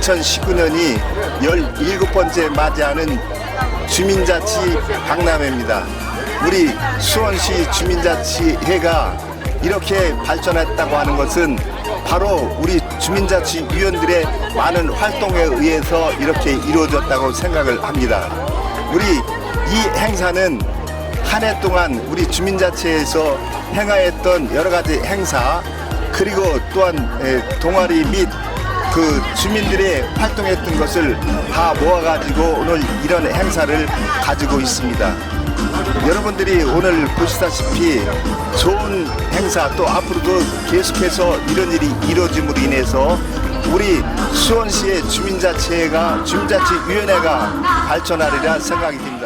2019년이 17번째 맞이하는 주민자치 박람회입니다. 우리 수원시 주민자치회가 이렇게 발전했다고 하는 것은 바로 우리 주민자치 위원들의 많은 활동에 의해서 이렇게 이루어졌다고 생각을 합니다. 우리 이 행사는 한 해 동안 우리 주민자치회에서 행하였던 여러 가지 행사 그리고 또한 에, 동아리 및 그 주민들의 활동했던 것을 다 모아가지고 오늘 이런 행사를 가지고 있습니다. 여러분들이 오늘 보시다시피 좋은 행사 또 앞으로도 계속해서 이런 일이 이루어짐으로 인해서 우리 수원시의 주민자치회가 주민자치위원회가 발전하리라 생각이 듭니다.